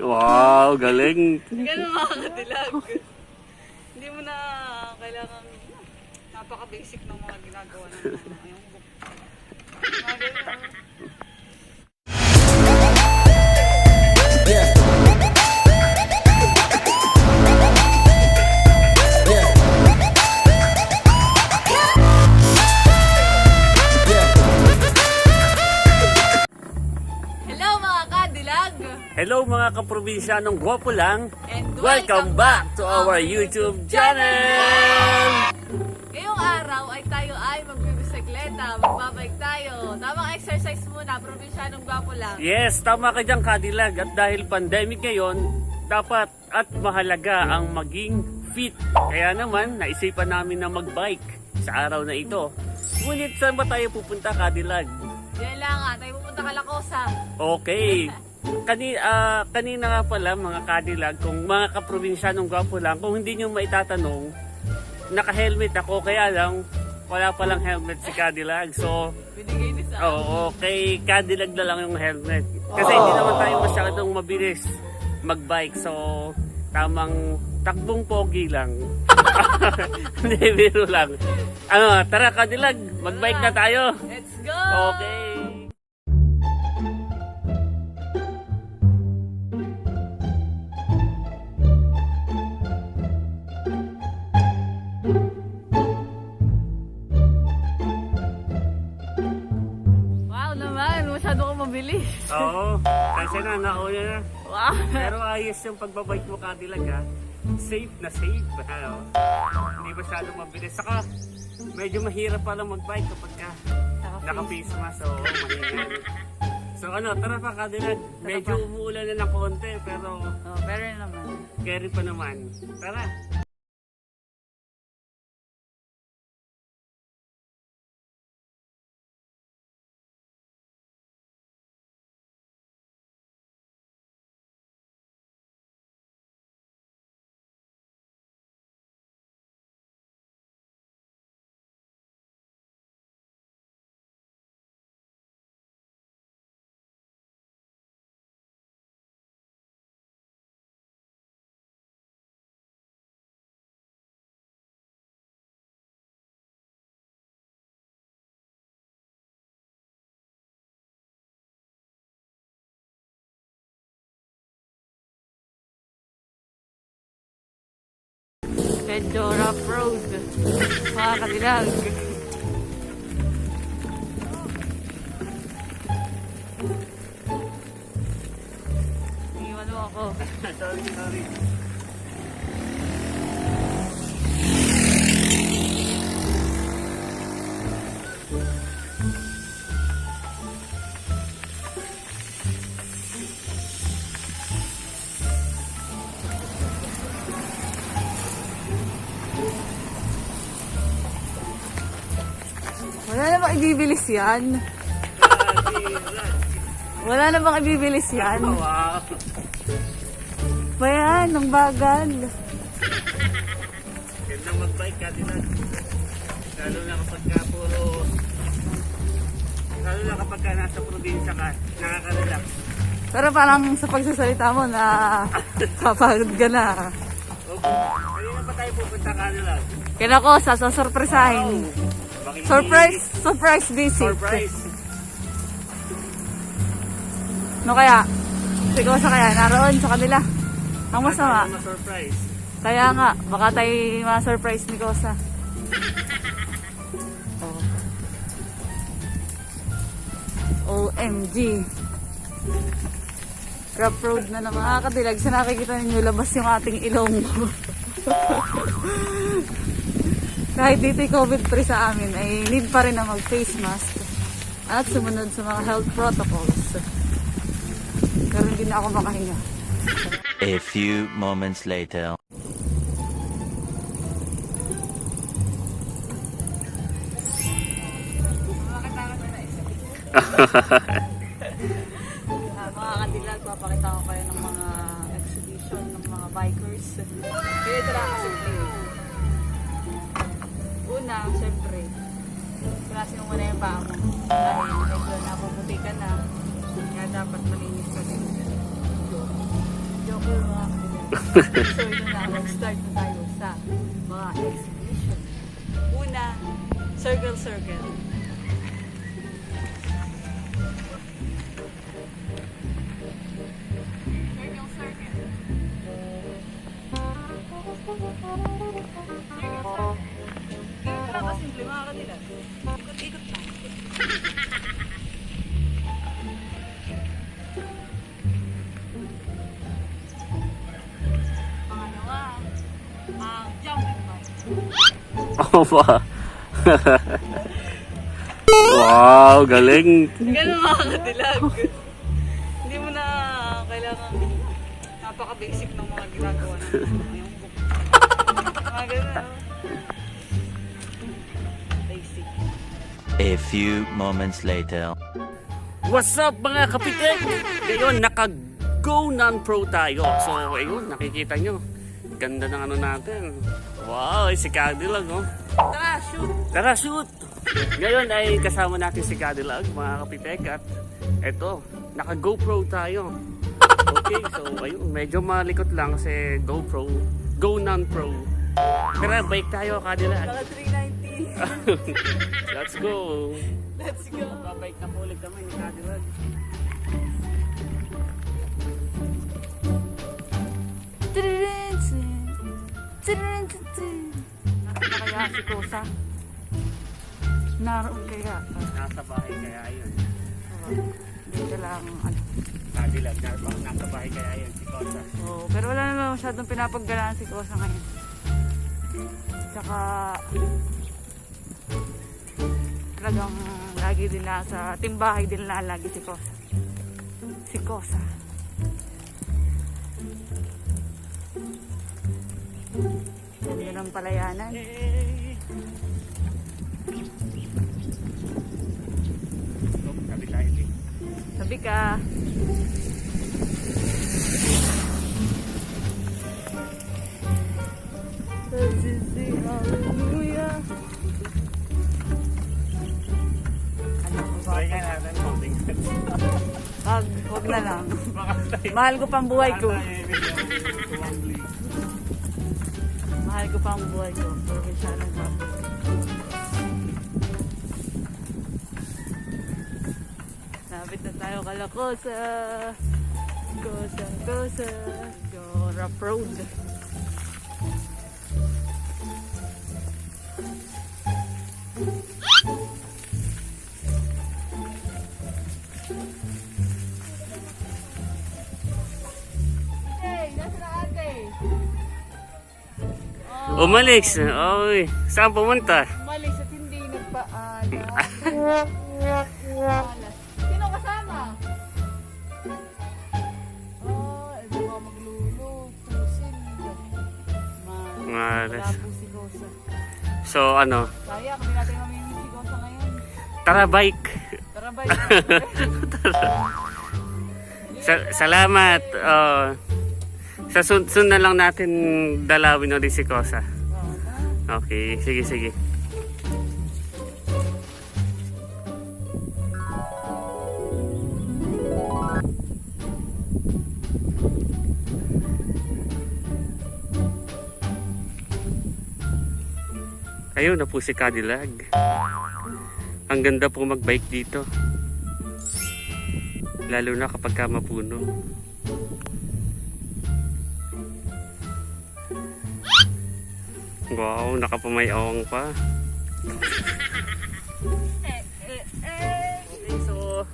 wow, galing. Ganun mga kadilag. Hindi mo na kailangan, napaka-basic ng mga ginagawa ng mga yung mga Hello mga kaprobinsyanong gwapo lang. And Welcome back to our YouTube channel! Ngayong araw ay tayo ay magbibisikleta, magbabike tayo. Tamang exercise muna, probinsyanong gwapo lang. Yes, tama ka dyan Kadilag. At dahil pandemic ngayon, dapat at mahalaga ang maging fit. Kaya naman, naisipan namin na magbike sa araw na ito. Ngunit saan ba tayo pupunta Kadilag? Yan lang nga, tayo pupunta Kalakosa. Okay. Kani, ah, kanina nga pala mga kadilag, kung mga kaprobinsyanong gwapo lang, kung hindi nyo maitatanong, naka-helmet ako, kaya lang, wala palang helmet si Cadillac. So, Binigay ni sa oo, kay Cadillac na lang yung helmet. Kasi hindi naman tayo masyadong mabilis magbike. So, tamang takbong pogi lang. Hindi, biro lang. Ano, tara Cadillac, magbike na tayo. Let's go! Okay. Mabilis. Oo, kasi na, nauna na. Wow! Pero ayos yung pagbabike mo Cadillac ha. Safe na safe. Ano? Hindi masyado mabilis. Saka, medyo mahirap pala magbike kapag ka naka-face mask. Mahirap. So ano, tara pa Cadillac. Medyo umuulan na ng konti pero Oh, pero naman. carry pa naman. Tara. Rough road. Mga kadilag. Iwan mo ako. sorry, sorry. Ibibilis yan? Wala na bang ibibilis yan? Wow. Pa yan, ng bagal. Ganda magbike Cadillac. Lalo na kapag ka puro... Lalo na kapag ka nasa probinsya ka, nakaka-relax. Pero parang sa pagsasalita mo na kapagod ka na. Okay. Kanina pa tayo pupunta Cadillac? Kaya ko, sasasurpresahin. Makikinig. Surprise, surprise visit. Surprise! No kaya? Siguro sa kaya, naroon sa kanila. Ang masama. Ma-surprise? Kaya nga, baka tayo ma-surprise ni Kosa. Oh. OMG. Rough road na naman. Mga kadilag, sa nakikita ninyo, labas yung ating ilong. Kahit dito COVID-free sa amin, ay need pa rin na mag-face mask at sumunod sa mga health protocols. Pero hindi na ako makahinga. A few moments later. Ah, mga kadilag, papakita ko kayo ng mga exhibition ng mga bikers. Kaya lang kasi kayo na, syempre. Klase mo na yung paa mo. Ay, medyo napuputi ka na. Kaya dapat malinis ka din. Joke. Joke yung mga kaibigan. so, ito na. Mag-start na tayo sa mga exhibition. Una, circle circle. Opa. wow, galing. Ganun mga kadilag. Hindi mo na kailangan napaka-basic ng mga ginagawa ng. Mga ganun. oh. Basic. A few moments later. What's up mga kapitek? Ngayon, naka-go non-pro tayo. So, ayun, nakikita nyo. Ganda ng ano natin. Wow, si Cadillac, oh. Tara, shoot! Tara, shoot! Ngayon ay kasama natin si Cadillac, mga kapitek. At eto, naka-GoPro tayo. Okay, so ayun, medyo malikot lang kasi GoPro. Go non-pro. Tara, bike tayo, Cadillac. Naka 390. Let's go! Let's go! Babike na po ulit kami ni Cadillac. Kaya si Kosa? Naroon kaya? Nasa bahay kaya yun. Dito lang, ano. Cadillac, nasa, nasa bahay kaya yun si Cosa. Oo, pero wala naman masyadong pinapaggalaan si Kosa ngayon. Tsaka, talagang lagi din na sa timbahay din na lagi si Kosa. Si Kosa. Hindi ng palayanan. Sabi tayo din. Sabi ka. Hallelujah. Try nga natin, holding hands. Wag, wag na lang. Mahal ko pang buhay ko. Mahal ko pang buhay ko. Provincial pa. Sabit na tayo kalakosa. Kosa, kosa. Yorap Road. Umalis. Oy, saan pumunta? Umalis at hindi nagpaalam. Sino kasama? Oh, eh baka maglulo. Pusin. Ma- Malas. So ano, Kaya, kami natin kami si Gosa ngayon. tara bike. Tara ba? Sa- salamat. Oh. sa sun sun na lang natin dalawin ulit si Cosa. Okay, sige sige. Ayun na po si Cadillac. Ang ganda po magbike dito. Lalo na kapag ka mapuno. Wow, nakapamayawang pa. So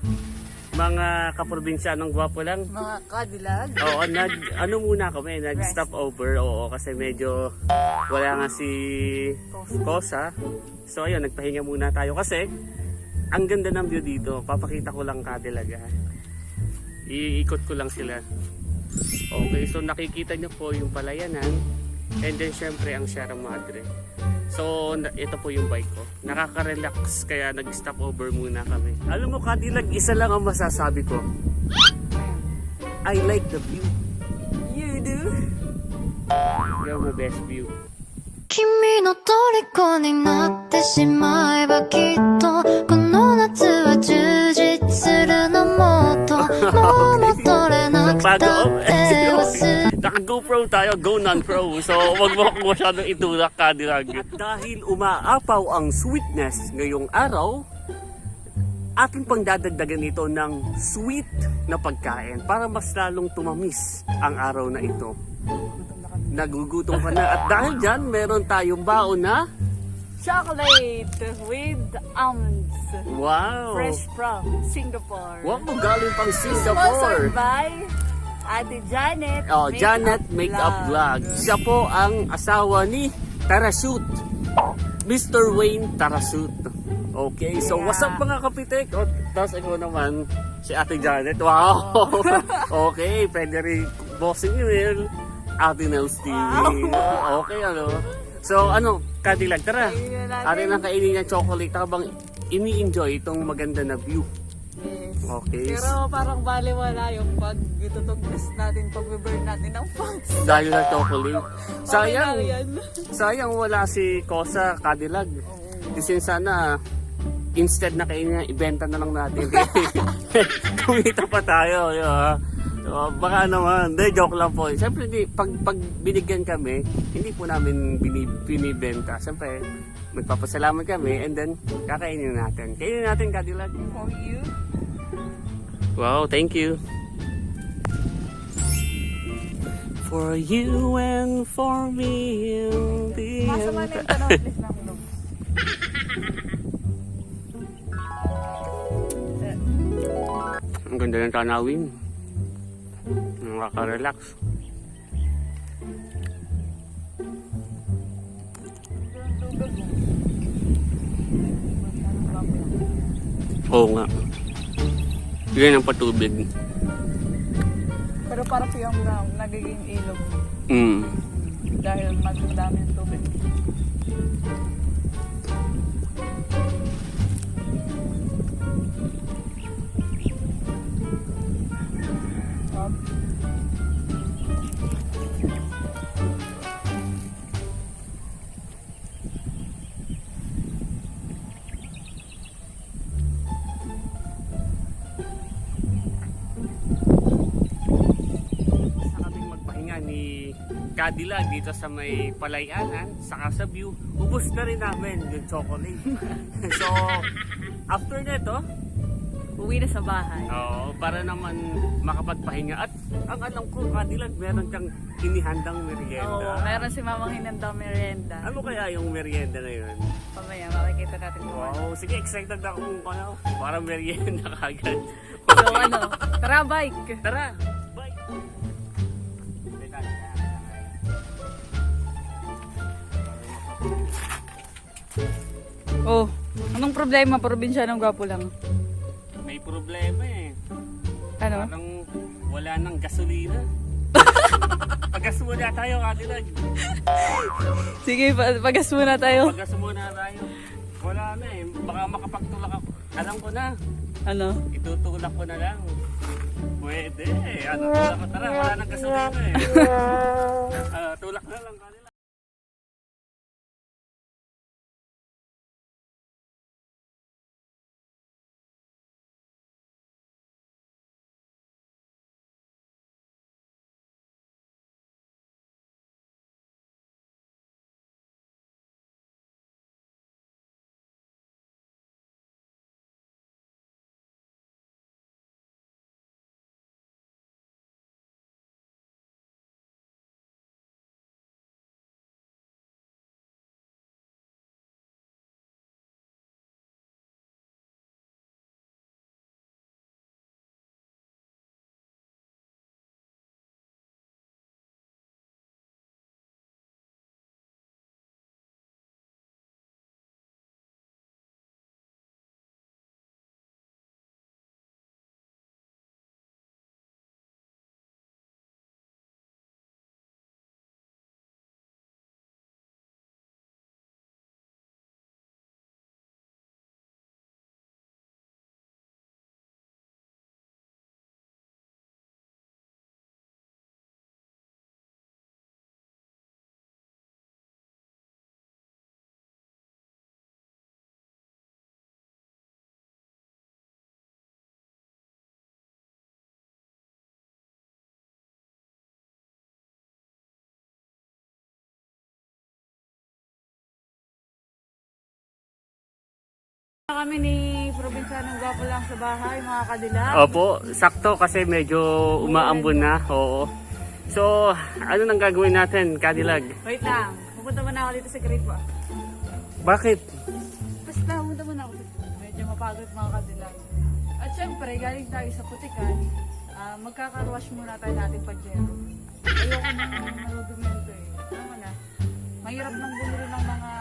mga kaprobinsyanong gwapo lang. Mga kadilag. Oo, nag ano muna kami, nag stop over. Oo, kasi medyo wala nga si Kosa. So ayun, nagpahinga muna tayo kasi ang ganda ng view dito. Papakita ko lang Cadillac. ha. Iikot ko lang sila. Okay, so nakikita nyo po yung palayanan and then syempre ang Sierra Madre. So na- ito po yung bike ko. Nakaka-relax kaya nag-stop over muna kami. Alam mo Cadillac, isa lang ang masasabi ko. I like the view. You do? You have the best view. 君の虜になってしまえばきっとこの夏は充実するのもっとも Bago, oh, って忘れ Naka-GoPro tayo, go non-pro. So, wag mo akong masyadong itulak ka, Dilag. At dahil umaapaw ang sweetness ngayong araw, ating pang dadagdagan ito ng sweet na pagkain para mas lalong tumamis ang araw na ito. Nagugutom ka na. At dahil dyan, meron tayong baon na Chocolate with almonds. Wow! Fresh from Singapore. Wow, galing pang Sponsored Singapore. by Ate Janet. Oh, Makeup Janet Makeup Vlog. Siya po ang asawa ni Tarashoot. Mr. Wayne Tarashoot. Okay, so Yeah. what's up mga kapitek? O, tapos ikaw naman, si Ate Janet. Wow! okay, pwede rin bossing email. Ate Nels TV. Okay, ano? So, ano, Kadilag, tara. Kainin natin. Atin ang kainin ng chocolate habang ini-enjoy itong maganda na view. Okay. Pero parang baliwala yung pag itutugis natin, pag-burn natin ng fats. Dahil sa chocolate. Okay Sayang. lang. Sayang wala si Kosa Cadillac. Kasi sana instead na kainin niya, ibenta na lang natin. Kumita pa tayo. Di ba? Baka naman, de joke lang po. Siyempre, di, pag, pag binigyan kami, hindi po namin bini, binibenta. Siyempre, magpapasalamat kami and then kakainin natin. Kainin natin Cadillac. For you. Wow, thank you. For you and for me in the Masama na end. yung tanong, please na hulog. Ang ganda ng tanawin. Nakaka-relax. Oo nga. Yan ang patubig. Pero parang yung na, nagiging ilog Mm. dahil mas madami yung tubig. Cadillac dito sa may palayanan, saka sa view, ubos na rin namin yung chocolate. so, after nito, Uwi na sa bahay. oh, para naman makapagpahinga. At ang alam ko, Cadillac, meron kang inihandang merienda. Oo, meron si Mamang Hinandang merienda. Ano kaya yung merienda na yun? Pamaya, makikita natin kung ano. Wow, sige, excited ako kung ano, parang merienda kagad. So ano, tara bike! Tara, Oh, anong problema? Probinsya ng gwapo lang. May problema eh. Ano? Parang wala nang gasolina. Paggas muna tayo, Cadillac. Sige, pa- pagas muna tayo. Paggas muna tayo. Wala na eh. Baka makapagtulak ako. Alam ko na. Ano? Itutulak ko na lang. Pwede. Ano, tulak ko. Tara, wala nang gasolina eh. Ah, tulak na lang, Kami ni Probinsyanong Gwapo lang sa bahay, mga kadilag. Opo, sakto kasi medyo umaambon na. Oo. So, ano nang gagawin natin, Cadillac? Wait lang, pupunta muna ako dito sa pa. Bakit? Basta, pumunta muna ako dito. Medyo mapagod mga kadilag. At syempre, galing tayo sa putikan, ah, magkakarwash muna tayo natin pajero. Ayoko nang marudumento eh. Tama na. Mahirap nang bumili ng mga...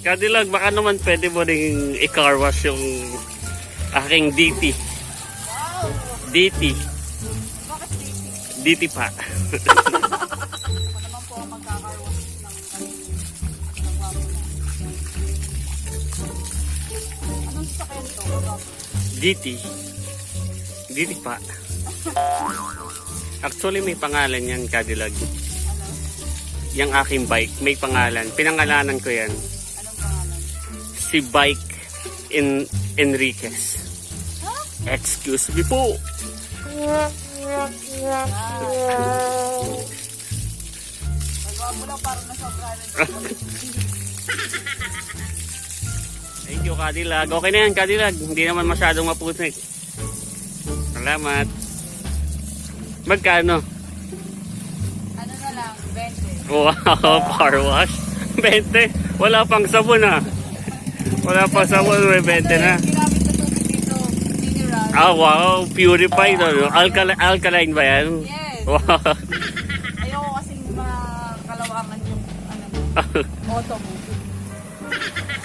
Cadillac, baka naman pwede mo ring i-car wash yung aking DT. DT. Bakit dito? DT pa. DT. DT pa. Actually, may pangalan yan, Cadillac. Ano? Yung aking bike, may pangalan. Pinangalanan ko yan. Si Bike in Enriquez. Excuse me po. Thank you, Cadillac. Okay na yan, Cadillac. Hindi naman masyadong maputik. Salamat. Magkano? Ano na lang, 20. Wow, car wash. 20. Wala pang sabon ah. Wala pang sabon, may 20 na. Ah, wow. Purified. Ano? Alkali alkaline ba yan? Yes. Wow. Ayoko kasing makalawakan yung ano, auto mo.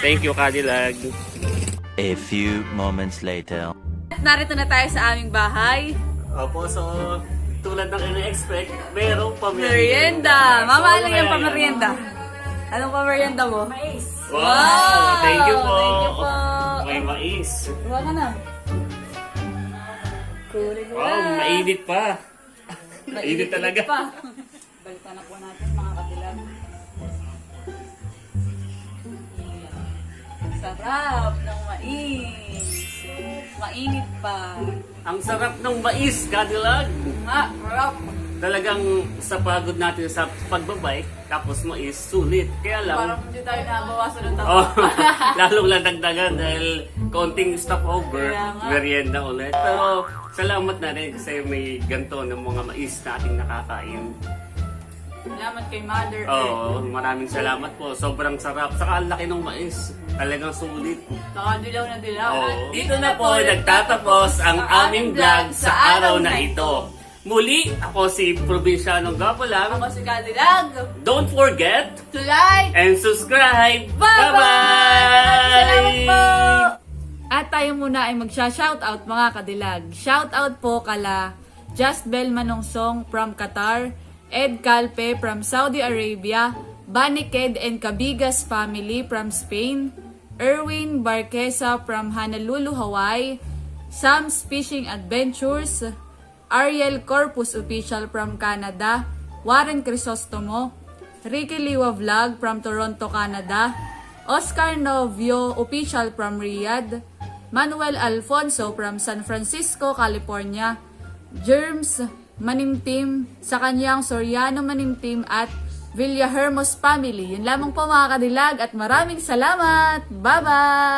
Thank you, Cadillac. A few moments later. Narito na tayo sa aming bahay. Opo, so tulad ng ina-expect, merong pamilya. Merienda! Mama, ano yung pamerienda? Anong pamerienda mo? Mais. Wow! Thank you po. Thank you po. May mais. Diba ka na? Kulit Wow, mainit pa. Mainit talaga. Pa. Balitan na po natin mga katilag. Sarap ng mais. Mainit pa. Ang sarap ng mais, Cadillac. Ha, sarap. Talagang sa pagod natin sa pagbabike, tapos mais, sulit. Kaya lang, Parang hindi tayo nabawasan ng tao. oh, lalong ladagdagan dahil konting stopover, merienda ulit. Pero salamat na rin kasi may ganto ng mga mais na ating nakakain. Salamat kay Mother Earth. Oo, maraming salamat po. Sobrang sarap. Saka ang laki ng mais. Talagang sulit. Saka dilaw na dilaw. At Dito na po nagtatapos ang aming vlog sa araw na ito. Muli, ako si Provinciano Gapalang. Ako si Kadilag. Don't forget To like. and subscribe. Bye-bye! Salamat po! Bye-bye! At tayo muna ay magsha-shoutout mga kadilag. Shoutout po kala Just Bell Manungsong from Qatar, Ed Calpe from Saudi Arabia, Baniked and Cabigas family from Spain, Erwin Barquesa from Honolulu, Hawaii, Sam's Fishing Adventures, Ariel Corpus Official from Canada, Warren Crisostomo, Ricky Liwa Vlog from Toronto, Canada, Oscar Novio Official from Riyadh, Manuel Alfonso from San Francisco, California, Germs Manimtim. Sa kanyang Soriano Manimtim at Villa Hermos family. Yun lamang po mga kadilag at maraming salamat! Bye-bye!